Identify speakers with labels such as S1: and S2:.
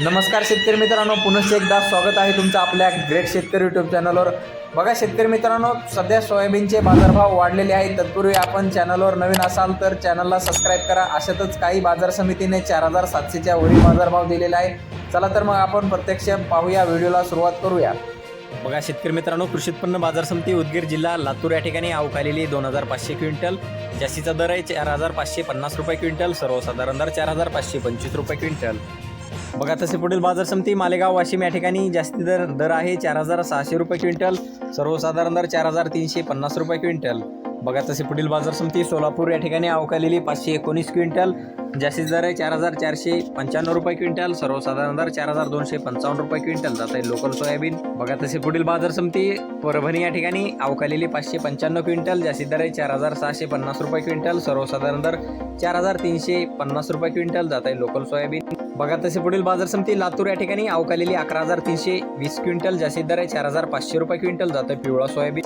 S1: नमस्कार शेतकरी मित्रांनो पुनश्च एकदा स्वागत आहे तुमचं आपल्या ग्रेट शेतकरी यूट्यूब चॅनलवर बघा शेतकरी मित्रांनो सध्या सोयाबीनचे बाजारभाव वाढलेले आहेत. तत्पूर्वी आपण चॅनलवर नवीन असाल तर चॅनलला सबस्क्राईब करा. अशातच काही बाजार समितीने चार हजार सातशेच्या वरील बाजारभाव दिलेला आहे. चला तर मग आपण प्रत्यक्ष पाहूया व्हिडिओला सुरुवात करूया. बघा शेतकरी मित्रांनो कृषी उत्पन्न बाजार समिती उदगीर जिल्हा लातूर या ठिकाणी अवकालेली दोन हजार पाचशे क्विंटल. जास्तीचा दर आहे चार हजार पाचशे पन्नास रुपये क्विंटल. सर्वसाधारण दर चार हजार पाचशे पंचवीस रुपये क्विंटल. बघा तसे पुढील बाजार समिती मालेगाव वाशिम या ठिकाणी जास्ती दर दर आहे चार हजार सहाशे रुपये क्विंटल. सर्वसाधारण दर चार हजार तीनशे पन्नास रुपये क्विंटल. बघा तसे पुढील बाजार समिती सोलापूर या ठिकाणी अवकालेली पाचशे एकोणीस क्विंटल. जास्तीत दर आहे चार हजार चारशे पंच्याण्णव रुपये क्विंटल सर्वसाधारण दर चार हजार दोनशे पंचावन्न रुपये क्विंटल. जात आहे लोकल सोयाबीन. बघा तसे पुढील बाजार समिती परभणी या ठिकाणी अवकालेली पाचशे पंच्याण्णव क्विंटल जास्तीत दर आहे चार हजार सहाशे पन्नास रुपये क्विंटल सर्वसाधारण दर चार हजार तीनशे पन्नास रुपये क्विंटल जात आहे लोकल सोयाबीन. बघा तसे पुढील बाजार समिती लातूर या ठिकाणी अवकालेली अकरा हजार तीनशे वीस क्विंटल जास्तीत दर आहे चार हजार पाचशे रुपये क्विंटल जातं पिवळा सोयाबीन.